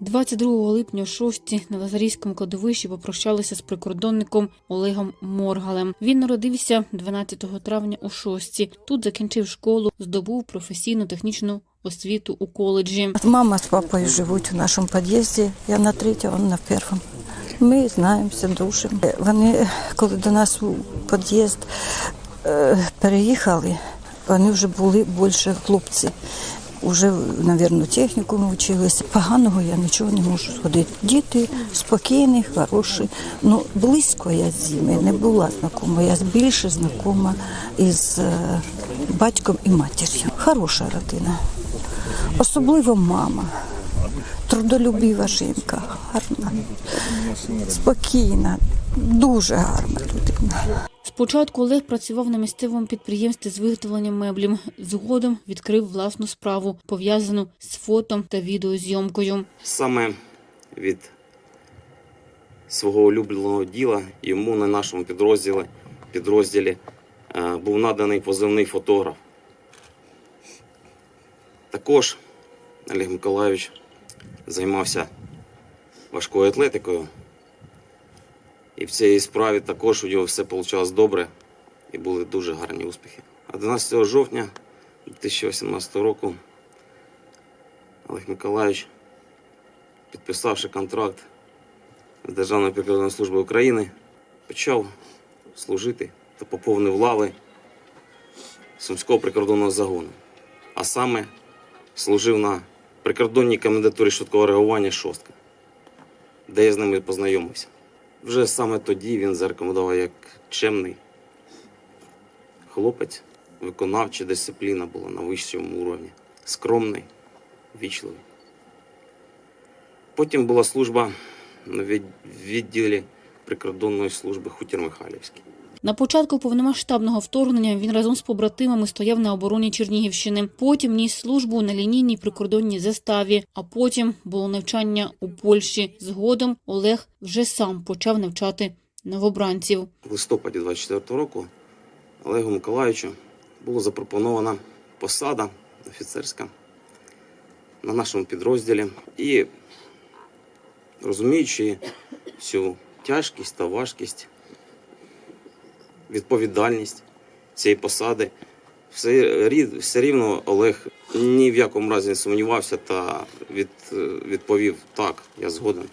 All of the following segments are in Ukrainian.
22 липня о 6 на Лазарійському кладовищі попрощалися з прикордонником Олегом Моргалем. Він народився 12 травня о 6. Тут закінчив школу, здобув професійну технічну освіту у коледжі. Мама з папою живуть у нашому під'їзді. Я на третьому, він на першому. Ми знаємося, дружимо. Вони, коли до нас у під'їзд е, переїхали, вони вже були більше хлопці. Уже, мабуть, технікуму вчилися. Поганого я нічого не можу згодити. Діти спокійні, хороші. Ну, близько я з ними не була знакома. Я більше знакома із е, батьком і матір'ю. Хороша родина. Особливо мама. Трудолюбива жінка, гарна, спокійна, дуже гарна людина. Спочатку Олег працював на місцевому підприємстві з виготовлення меблів. Згодом відкрив власну справу, пов'язану з фото та відеозйомкою. Саме від свого улюбленого діла йому на нашому підрозділі, підрозділі е, був наданий позивний фотограф. Також Олег Миколайович займався важкою атлетикою. І в цій справі також у нього все вийшло добре і були дуже гарні успіхи. 11 жовтня 2018 року Олег Миколайович підписавши контракт з Державною прикордонною службою України, почав служити та поповнив лави Сумського прикордонного загону. А саме служив на прикордонній комендатурі швидкого реагування шостка, де я з ними познайомився. Вже саме тоді він зарекомендував як чемний хлопець, виконавча дисципліна була на вищому уровні, скромний, вічливий. Потім була служба в відділі прикордонної служби Хутір Михайлівський. На початку повномасштабного вторгнення він разом з побратимами стояв на обороні Чернігівщини. Потім ніс службу на лінійній прикордонній заставі, а потім було навчання у Польщі. Згодом Олег вже сам почав навчати новобранців. В листопаді 24 року Олегу Миколаївичу було запропонована посада офіцерська на нашому підрозділі. І розуміючи всю тяжкість та важкість, відповідальність цієї посади, все, все рівно Олег ні в якому разі не сумнівався та від, відповів: так, я згоден,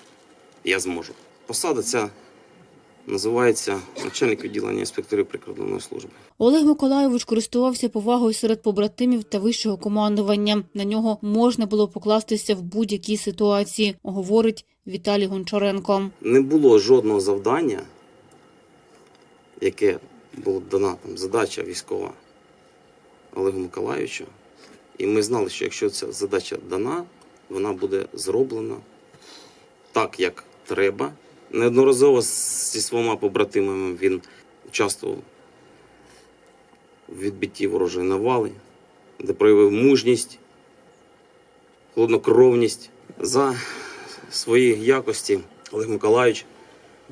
я зможу. Посада ця називається начальник відділення інспекторів прикордонної служби. Олег Миколайович користувався повагою серед побратимів та вищого командування. На нього можна було покластися в будь-якій ситуації, говорить Віталій Гончаренко. Не було жодного завдання, яке було дана там задача військова Олегу Миколайовичу. І ми знали, що якщо ця задача дана, вона буде зроблена так, як треба. Неодноразово зі своїми побратимами він участвував в відбитті ворожої навали, де проявив мужність, холоднокровність. За свої якості Олег Миколайович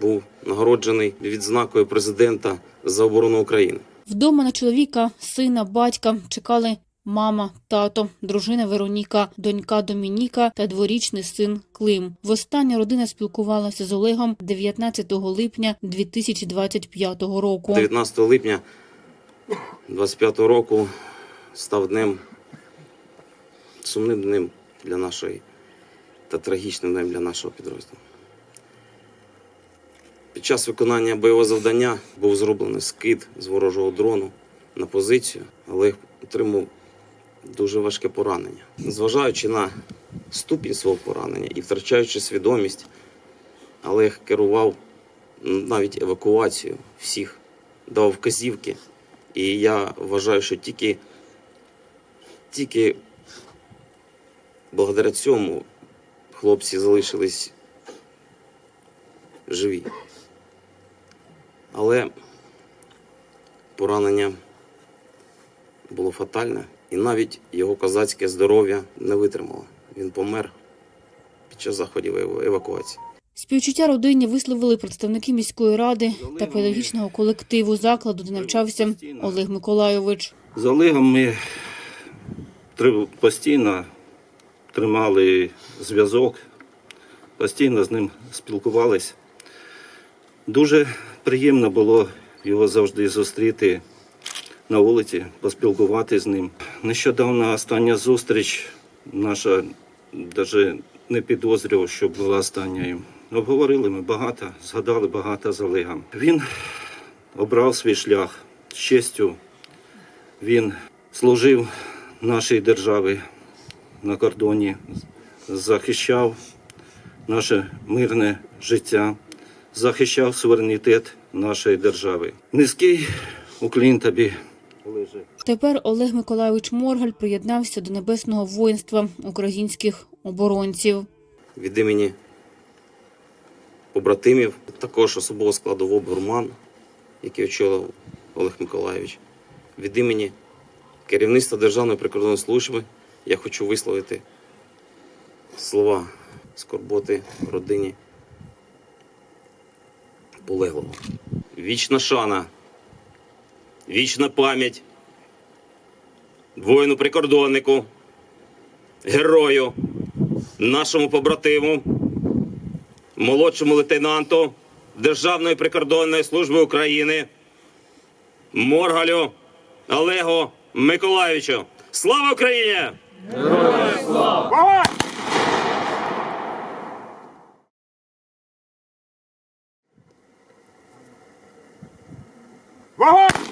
був нагороджений відзнакою президента за оборону України. Вдома на чоловіка, сина, батька чекали мама, тато, дружина Вероніка, донька Домініка та дворічний син Клим. Востаннє родина спілкувалася з Олегом 19 липня 2025 року. 19 липня 25 року став днем сумним днем для нашої та трагічним днем для нашого підрозділу. Під час виконання бойового завдання був зроблений скид з ворожого дрону на позицію, але отримав дуже важке поранення. Зважаючи на ступінь свого поранення і втрачаючи свідомість, Олег керував навіть евакуацією всіх, дав вказівки. І я вважаю, що тільки, тільки благодаря цьому хлопці залишились живі. Але поранення було фатальне, і навіть його козацьке здоров'я не витримало. Він помер під час заходів евакуації. Співчуття родині висловили представники міської ради та педагогічного колективу закладу, де навчався Олег Миколайович. З Олегом ми три- постійно тримали зв'язок постійно з ним спілкувались. Дуже приємно було його завжди зустріти на вулиці, поспілкуватися з ним. Нещодавно остання зустріч наша навіть не підозрював, що була останньою. Обговорили ми багато, згадали багато з Олегом. Він обрав свій шлях з честю. Він служив нашій державі на кордоні, захищав наше мирне життя, захищав суверенітет нашої держави. Низький уклін тобі. Тепер Олег Миколайович Моргаль приєднався до небесного воїнства українських оборонців. від імені побратимів, також особового складу ВОБ «Гурман», який очолив Олег Миколайович. Від імені керівництва Державної прикордонної служби я хочу висловити слова скорботи родині полеглого. Вічна шана, вічна пам'ять воїну-прикордоннику, герою, нашому побратиму, молодшому лейтенанту Державної прикордонної служби України Моргалю Олегу Миколаївичу. Слава Україні! Go home!